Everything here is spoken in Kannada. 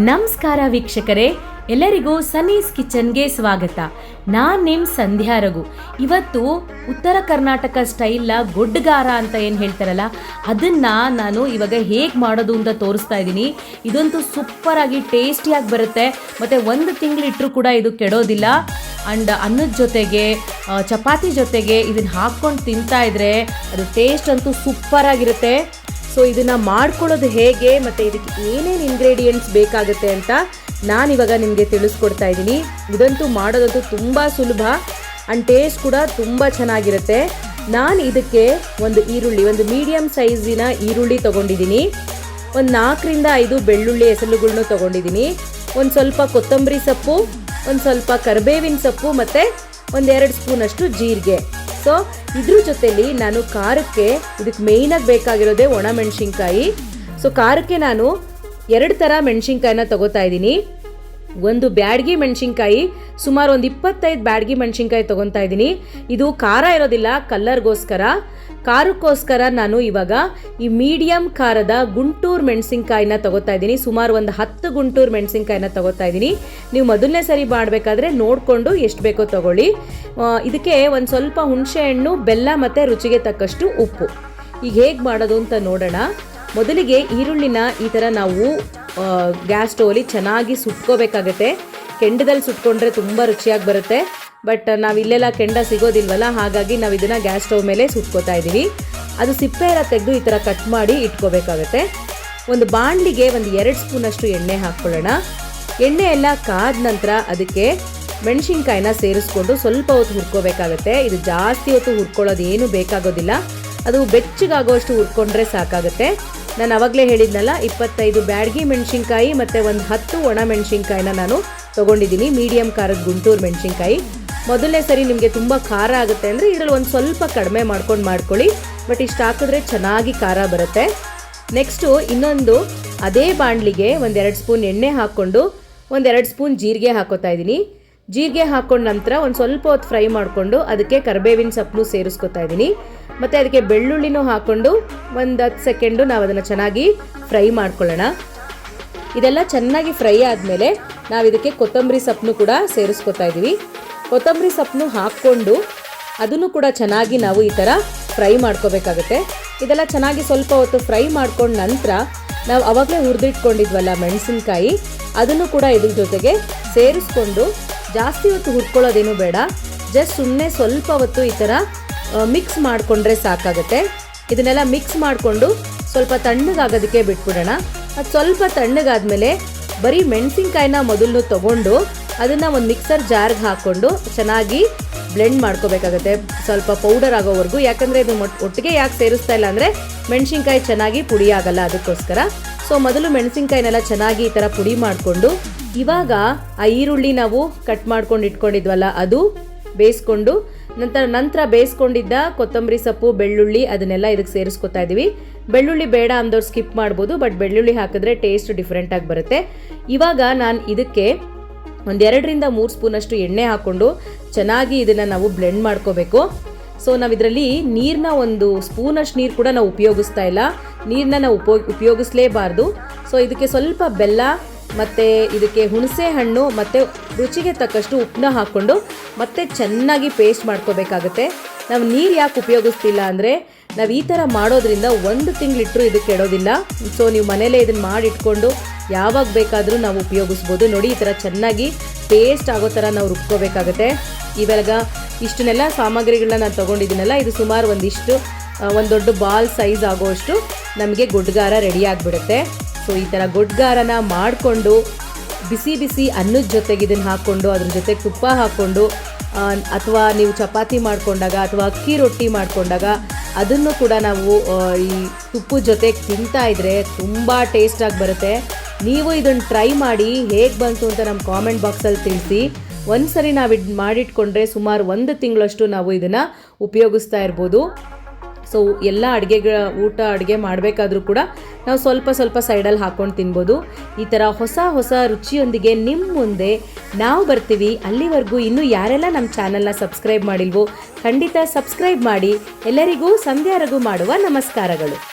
ನಮಸ್ಕಾರ ವೀಕ್ಷಕರೇ, ಎಲ್ಲರಿಗೂ ಸನೀಸ್ ಕಿಚನ್ಗೆ ಸ್ವಾಗತ. ನಾನು ನಿಮ್ಮ ಸಂಧ್ಯಾ ರಘು. ಇವತ್ತು ಉತ್ತರ ಕರ್ನಾಟಕ ಸ್ಟೈಲ್ನ ಗೊಡ್ಡಗಾರ ಅಂತ ಏನು ಹೇಳ್ತಾರಲ್ಲ, ಅದನ್ನು ನಾನು ಇವಾಗ ಹೇಗೆ ಮಾಡೋದು ಅಂತ ತೋರಿಸ್ತಾ ಇದ್ದೀನಿ. ಇದಂತೂ ಸೂಪರಾಗಿ ಟೇಸ್ಟಿಯಾಗಿ ಬರುತ್ತೆ. ಮತ್ತು ಒಂದು ತಿಂಗಳಿಟ್ಟರೂ ಕೂಡ ಇದು ಕೆಡೋದಿಲ್ಲ. ಆ್ಯಂಡ್ ಅನ್ನದ ಜೊತೆಗೆ ಚಪಾತಿ ಜೊತೆಗೆ ಇದನ್ನು ಹಾಕ್ಕೊಂಡು ತಿಂತಾ ಇದ್ರೆ ಅದು ಟೇಸ್ಟ್ ಅಂತೂ ಸೂಪರಾಗಿರುತ್ತೆ ಸೊ ಇದನ್ನ ಮಾಡ್ಕೊಳ್ಳೋದು ಹೇಗೆ, ಮತ್ತು ಇದಕ್ಕೆ ಏನೇನು ಇಂಗ್ರೀಡಿಯೆಂಟ್ಸ್ ಬೇಕಾಗುತ್ತೆ ಅಂತ ನಾನಿವಾಗ ನಿಮಗೆ ತಿಳಿಸ್ಕೊಡ್ತಾ ಇದ್ದೀನಿ. ಇದಂತೂ ಮಾಡೋದಂತೂ ತುಂಬ ಸುಲಭ ಆ್ಯಂಡ್ ಟೇಸ್ಟ್ ಕೂಡ ತುಂಬ ಚೆನ್ನಾಗಿರುತ್ತೆ. ನಾನು ಇದಕ್ಕೆ ಒಂದು ಈರುಳ್ಳಿ, ಒಂದು ಮೀಡಿಯಮ್ ಸೈಜಿನ ಈರುಳ್ಳಿ ತೊಗೊಂಡಿದ್ದೀನಿ. ಒಂದು ನಾಲ್ಕರಿಂದ ಐದು ಬೆಳ್ಳುಳ್ಳಿ ಹೆಸಲುಗಳನ್ನೂ ತೊಗೊಂಡಿದ್ದೀನಿ. ಒಂದು ಸ್ವಲ್ಪ ಕೊತ್ತಂಬರಿ ಸೊಪ್ಪು, ಒಂದು ಸ್ವಲ್ಪ ಕರಿಬೇವಿನ ಸೊಪ್ಪು, ಮತ್ತು ಒಂದೆರಡು ಸ್ಪೂನಷ್ಟು ಜೀರಿಗೆ. ಸೊ ಇದ್ರ ಜೊತೆಲಿ ನಾನು ಖಾರಕ್ಕೆ ಇದಕ್ಕೆ ಮೇಯ್ನಾಗಿ ಬೇಕಾಗಿರೋದೇ ಒಣ ಮೆಣಸಿನ್ಕಾಯಿ. ಸೊ ಖಾರಕ್ಕೆ ನಾನು ಎರಡು ಥರ ಮೆಣಸಿನ್ಕಾಯಿನ ತಗೋತಾ ಇದ್ದೀನಿ. ಒಂದು ಬ್ಯಾಡ್ಗಿ ಮೆಣಸಿನ್ಕಾಯಿ, ಸುಮಾರು ಒಂದು ಇಪ್ಪತ್ತೈದು ಬ್ಯಾಡ್ಗಿ ಮೆಣಸಿನ್ಕಾಯಿ ತೊಗೊತಾ ಇದ್ದೀನಿ. ಇದು ಖಾರ ಇರೋದಿಲ್ಲ, ಕಲ್ಲರ್ಗೋಸ್ಕರ. ಖಾರಕ್ಕೋಸ್ಕರ ನಾನು ಇವಾಗ ಈ ಮೀಡಿಯಂ ಖಾರದ ಗುಂಟೂರು ಮೆಣಸಿನ್ಕಾಯಿನ ತಗೋತಾ ಇದ್ದೀನಿ. ಸುಮಾರು ಒಂದು ಹತ್ತು ಗುಂಟೂರು ಮೆಣಸಿನ್ಕಾಯಿನ ತಗೋತಾ ಇದ್ದೀನಿ. ನೀವು ಮೊದಲನೇ ಸರಿ ಮಾಡಬೇಕಾದ್ರೆ ನೋಡಿಕೊಂಡು ಎಷ್ಟು ಬೇಕೋ ತಗೊಳ್ಳಿ. ಇದಕ್ಕೆ ಒಂದು ಸ್ವಲ್ಪ ಹುಣಸೆ ಹಣ್ಣು ಬೆಲ್ಲ ಮತ್ತು ರುಚಿಗೆ ತಕ್ಕಷ್ಟು ಉಪ್ಪು. ಈಗ ಹೇಗೆ ಮಾಡೋದು ಅಂತ ನೋಡೋಣ. ಮೊದಲಿಗೆ ಈರುಳ್ಳಿನ ಈ ಥರ ನಾವು ಗ್ಯಾಸ್ ಸ್ಟೋವಲ್ಲಿ ಚೆನ್ನಾಗಿ ಸುಟ್ಕೋಬೇಕಾಗತ್ತೆ. ಕೆಂಡದಲ್ಲಿ ಸುಟ್ಕೊಂಡ್ರೆ ತುಂಬ ರುಚಿಯಾಗಿ ಬರುತ್ತೆ. ಬಟ್ ನಾವು ಇಲ್ಲೆಲ್ಲ ಕೆಂಡ ಸಿಗೋದಿಲ್ವಲ್ಲ, ಹಾಗಾಗಿ ನಾವು ಇದನ್ನು ಗ್ಯಾಸ್ ಸ್ಟವ್ ಮೇಲೆ ಸುಟ್ಕೋತಾ ಇದ್ದೀವಿ ಅದು ಸಿಪ್ಪೆ ಎಲ್ಲ ತೆಗೆದು ಈ ಥರ ಕಟ್ ಮಾಡಿ ಇಟ್ಕೋಬೇಕಾಗತ್ತೆ. ಒಂದು ಬಾಣಲಿಗೆ ಒಂದು ಎರಡು ಸ್ಪೂನಷ್ಟು ಎಣ್ಣೆ ಹಾಕ್ಕೊಳ್ಳೋಣ. ಎಣ್ಣೆ ಎಲ್ಲ ಕಾದ ನಂತರ ಅದಕ್ಕೆ ಮೆಣಸಿನ್ಕಾಯಿನ ಸೇರಿಸ್ಕೊಂಡು ಸ್ವಲ್ಪ ಹೊತ್ತು ಹುರ್ಕೋಬೇಕಾಗತ್ತೆ. ಇದು ಜಾಸ್ತಿ ಹೊತ್ತು ಹುರ್ಕೊಳ್ಳೋದು ಏನು ಬೇಕಾಗೋದಿಲ್ಲ. ಅದು ಬೆಚ್ಚಗಾಗೋಷ್ಟು ಹುರ್ಕೊಂಡ್ರೆ ಸಾಕಾಗುತ್ತೆ. ನಾನು ಅವಾಗಲೇ ಹೇಳಿದ್ನಲ್ಲ, ಇಪ್ಪತ್ತೈದು ಬ್ಯಾಡ್ಗಿ ಮೆಣಸಿನ್ಕಾಯಿ ಮತ್ತು ಒಂದು ಹತ್ತು ಒಣ ಮೆಣಸಿನ್ಕಾಯಿನ ನಾನು ತೊಗೊಂಡಿದ್ದೀನಿ ಮೀಡಿಯಂ ಖಾರದ ಗುಂಟೂರು ಮೆಣಸಿನ್ಕಾಯಿ. ಮೊದಲನೇ ಸರಿ ನಿಮಗೆ ತುಂಬ ಖಾರ ಆಗುತ್ತೆ ಅಂದರೆ ಇದರಲ್ಲಿ ಒಂದು ಸ್ವಲ್ಪ ಕಡಿಮೆ ಮಾಡ್ಕೊಂಡು ಮಾಡ್ಕೊಳ್ಳಿ, ಬಟ್ ಇಷ್ಟು ಹಾಕಿದ್ರೆ ಚೆನ್ನಾಗಿ ಖಾರ ಬರುತ್ತೆ. ನೆಕ್ಸ್ಟು ಇನ್ನೊಂದು, ಅದೇ ಬಾಣಲಿಗೆ ಒಂದೆರಡು ಸ್ಪೂನ್ ಎಣ್ಣೆ ಹಾಕ್ಕೊಂಡು ಒಂದೆರಡು ಸ್ಪೂನ್ ಜೀರಿಗೆ ಹಾಕೋತಾ ಇದ್ದೀನಿ. ಜೀರಿಗೆ ಹಾಕೊಂಡ ನಂತರ ಒಂದು ಸ್ವಲ್ಪ ಹೊತ್ತು ಫ್ರೈ ಮಾಡಿಕೊಂಡು ಅದಕ್ಕೆ ಕರ್ಬೇವಿನ ಸೊಪ್ಪು ಸೇರಿಸ್ಕೊತಾ ಇದ್ದೀನಿ. ಮತ್ತು ಅದಕ್ಕೆ ಬೆಳ್ಳುಳ್ಳಿನೂ ಹಾಕ್ಕೊಂಡು ಒಂದು ಹತ್ತು ಸೆಕೆಂಡು ನಾವು ಅದನ್ನು ಚೆನ್ನಾಗಿ ಫ್ರೈ ಮಾಡ್ಕೊಳ್ಳೋಣ. ಇದೆಲ್ಲ ಚೆನ್ನಾಗಿ ಫ್ರೈ ಆದಮೇಲೆ ನಾವು ಇದಕ್ಕೆ ಕೊತ್ತಂಬರಿ ಸೊಪ್ಪನ್ನು ಕೂಡ ಸೇರಿಸ್ಕೊತಾ ಇದ್ದೀವಿ. ಕೊತ್ತಂಬರಿ ಸೊಪ್ಪನ್ನು ಹಾಕ್ಕೊಂಡು ಅದನ್ನು ಕೂಡ ಚೆನ್ನಾಗಿ ನಾವು ಈ ಥರ ಫ್ರೈ ಮಾಡ್ಕೋಬೇಕಾಗುತ್ತೆ. ಇದೆಲ್ಲ ಚೆನ್ನಾಗಿ ಸ್ವಲ್ಪ ಹೊತ್ತು ಫ್ರೈ ಮಾಡ್ಕೊಂಡ ನಂತರ ನಾವು ಅವಾಗಲೇ ಹುರಿದಿಟ್ಕೊಂಡಿದ್ವಲ್ಲ ಮೆಣಸಿನ್ಕಾಯಿ, ಅದನ್ನು ಕೂಡ ಇದ್ರ ಜೊತೆಗೆ ಸೇರಿಸ್ಕೊಂಡು ಜಾಸ್ತಿ ಹೊತ್ತು ಹುರ್ಕೊಳ್ಳೋದೇನು ಬೇಡ. ಜಸ್ಟ್ ಸುಮ್ಮನೆ ಸ್ವಲ್ಪ ಹೊತ್ತು ಈ ಥರ ಮಿಕ್ಸ್ ಮಾಡಿಕೊಂಡ್ರೆ ಸಾಕಾಗುತ್ತೆ. ಇದನ್ನೆಲ್ಲ ಮಿಕ್ಸ್ ಮಾಡಿಕೊಂಡು ಸ್ವಲ್ಪ ತಣ್ಣಗಾಗೋದಕ್ಕೆ ಬಿಟ್ಬಿಡೋಣ. ಅದು ಸ್ವಲ್ಪ ತಣ್ಣಗಾದ್ಮೇಲೆ ಬರೀ ಮೆಣಸಿನ್ಕಾಯಿನ ಮೊದಲು ತಗೊಂಡು ಅದನ್ನು ಒಂದು ಮಿಕ್ಸರ್ ಜಾರ್ಗೆ ಹಾಕ್ಕೊಂಡು ಚೆನ್ನಾಗಿ ಬ್ಲೆಂಡ್ ಮಾಡ್ಕೋಬೇಕಾಗತ್ತೆ. ಸ್ವಲ್ಪ ಪೌಡರ್ ಆಗೋವರೆಗೂ. ಯಾಕಂದರೆ ಇದು ಒಟ್ಟಿಗೆ ಯಾಕೆ ಸೇರಿಸ್ತಾ ಇಲ್ಲ ಅಂದರೆ ಮೆಣಸಿನ್ಕಾಯಿ ಚೆನ್ನಾಗಿ ಪುಡಿ ಆಗಲ್ಲ ಅದಕ್ಕೋಸ್ಕರ. ಸೊ ಮೊದಲು ಮೆಣಸಿನ್ಕಾಯಿನೆಲ್ಲ ಚೆನ್ನಾಗಿ ಈ ಥರ ಪುಡಿ ಮಾಡಿಕೊಂಡು, ಇವಾಗ ಆ ಈರುಳ್ಳಿ ನಾವು ಕಟ್ ಮಾಡ್ಕೊಂಡು ಇಟ್ಕೊಂಡಿದ್ವಲ್ಲ, ಅದು ಬೇಯಿಸ್ಕೊಂಡು, ನಂತರ ನಂತರ ಬೇಯಿಸ್ಕೊಂಡಿದ್ದ ಕೊತ್ತಂಬರಿ ಸೊಪ್ಪು, ಬೆಳ್ಳುಳ್ಳಿ ಅದನ್ನೆಲ್ಲ ಇದಕ್ಕೆ ಸೇರಿಸ್ಕೊತಾ ಇದ್ದೀವಿ. ಬೆಳ್ಳುಳ್ಳಿ ಬೇಡ ಅಂದವ್ರು ಸ್ಕಿಪ್ ಮಾಡ್ಬೋದು ಬಟ್ ಬೆಳ್ಳುಳ್ಳಿ ಹಾಕಿದ್ರೆ ಟೇಸ್ಟ್ ಡಿಫ್ರೆಂಟಾಗಿ ಬರುತ್ತೆ. ಇವಾಗ ನಾನು ಇದಕ್ಕೆ ಒಂದೆರಡರಿಂದ ಮೂರು ಸ್ಪೂನಷ್ಟು ಎಣ್ಣೆ ಹಾಕ್ಕೊಂಡು ಚೆನ್ನಾಗಿ ಇದನ್ನು ನಾವು ಬ್ಲೆಂಡ್ ಮಾಡ್ಕೋಬೇಕು. ಸೊ ನಾವು ಇದರಲ್ಲಿ ನೀರನ್ನ ಒಂದು ಸ್ಪೂನಷ್ಟು ನೀರು ಕೂಡ ನಾವು ಉಪಯೋಗಿಸ್ತಾ ಇಲ್ಲ. ನೀರನ್ನ ನಾವು ಉಪೋ ಉಪಯೋಗಿಸ್ಲೇಬಾರ್ದು. ಸೊ ಇದಕ್ಕೆ ಸ್ವಲ್ಪ ಬೆಲ್ಲ ಮತ್ತು ಇದಕ್ಕೆ ಹುಣಸೆ ಹಣ್ಣು ಮತ್ತು ರುಚಿಗೆ ತಕ್ಕಷ್ಟು ಉಪ್ಪನ್ನ ಹಾಕ್ಕೊಂಡು ಮತ್ತೆ ಚೆನ್ನಾಗಿ ಪೇಸ್ಟ್ ಮಾಡ್ಕೋಬೇಕಾಗುತ್ತೆ. ನಾವು ನೀರು ಯಾಕೆ ಉಪಯೋಗಿಸ್ತಿಲ್ಲ ಅಂದರೆ ನಾವು ಈ ಥರ ಮಾಡೋದ್ರಿಂದ ಒಂದು ತಿಂಗಳಿಟ್ಟರು ಇದು ಕೆಡೋದಿಲ್ಲ. ಸೊ ನೀವು ಮನೇಲೇ ಇದನ್ನು ಮಾಡಿಟ್ಕೊಂಡು ಯಾವಾಗ ಬೇಕಾದರೂ ನಾವು ಉಪಯೋಗಿಸ್ಬೋದು. ನೋಡಿ, ಈ ಥರ ಚೆನ್ನಾಗಿ ಟೇಸ್ಟ್ ಆಗೋ ಥರ ನಾವು ರುಬ್ಕೋಬೇಕಾಗತ್ತೆ. ಇವಾಗ ಇಷ್ಟನ್ನೆಲ್ಲ ಸಾಮಗ್ರಿಗಳನ್ನ ನಾನು ತೊಗೊಂಡಿದ್ದೀನಲ್ಲ, ಇದು ಸುಮಾರು ಒಂದಿಷ್ಟು ಒಂದು ದೊಡ್ಡ ಬಾಲ್ ಸೈಜ್ ಆಗೋಷ್ಟು ನಮಗೆ ಗುಡ್ಗಾರ ರೆಡಿ ಆಗಿಬಿಡುತ್ತೆ. ಸೊ ಈ ಥರ ಗುಡ್ಗಾರನ ಮಾಡಿಕೊಂಡು ಬಿಸಿ ಬಿಸಿ ಅನ್ನದ ಜೊತೆಗೆ ಇದನ್ನು ಹಾಕ್ಕೊಂಡು ಅದ್ರ ಜೊತೆ ತುಪ್ಪ ಹಾಕ್ಕೊಂಡು ಅಥವಾ ನೀವು ಚಪಾತಿ ಮಾಡಿಕೊಂಡಾಗ ಅಥವಾ ಅಕ್ಕಿ ರೊಟ್ಟಿ ಮಾಡಿಕೊಂಡಾಗ ಅದನ್ನು ಕೂಡ ನಾವು ಈ ತುಪ್ಪದ ಜೊತೆಗೆ ತಿಂತಾ ಇದ್ರೆ ತುಂಬ ಟೇಸ್ಟಾಗಿ ಬರುತ್ತೆ. ನೀವು ಇದನ್ನು ಟ್ರೈ ಮಾಡಿ ಹೇಗೆ ಬಂತು ಅಂತ ನಮ್ಮ ಕಾಮೆಂಟ್ ಬಾಕ್ಸಲ್ಲಿ ತಿಳಿಸಿ. ಒಂದು ಸರಿ ನಾವು ಇದು ಮಾಡಿಟ್ಕೊಂಡ್ರೆ ಸುಮಾರು ಒಂದು ತಿಂಗಳಷ್ಟು ನಾವು ಇದನ್ನು ಉಪಯೋಗಿಸ್ತಾ ಇರ್ಬೋದು. ಸೊ ಎಲ್ಲ ಅಡುಗೆಗಳ ಊಟ ಅಡುಗೆ ಮಾಡಬೇಕಾದ್ರೂ ಕೂಡ ನಾವು ಸ್ವಲ್ಪ ಸ್ವಲ್ಪ ಸೈಡಲ್ಲಿ ಹಾಕ್ಕೊಂಡು ತಿನ್ಬೋದು. ಈ ಥರ ಹೊಸ ಹೊಸ ರುಚಿಯೊಂದಿಗೆ ನಿಮ್ಮ ಮುಂದೆ ನಾವು ಬರ್ತೀವಿ. ಅಲ್ಲಿವರೆಗೂ ಇನ್ನೂ ಯಾರೆಲ್ಲ ನಮ್ಮ ಚಾನಲ್ನ ಸಬ್ಸ್ಕ್ರೈಬ್ ಮಾಡಿಲ್ವೋ ಖಂಡಿತ ಸಬ್ಸ್ಕ್ರೈಬ್ ಮಾಡಿ. ಎಲ್ಲರಿಗೂ ಸಂಧ್ಯಾರಗೂ ಮಾಡುವ ನಮಸ್ಕಾರಗಳು.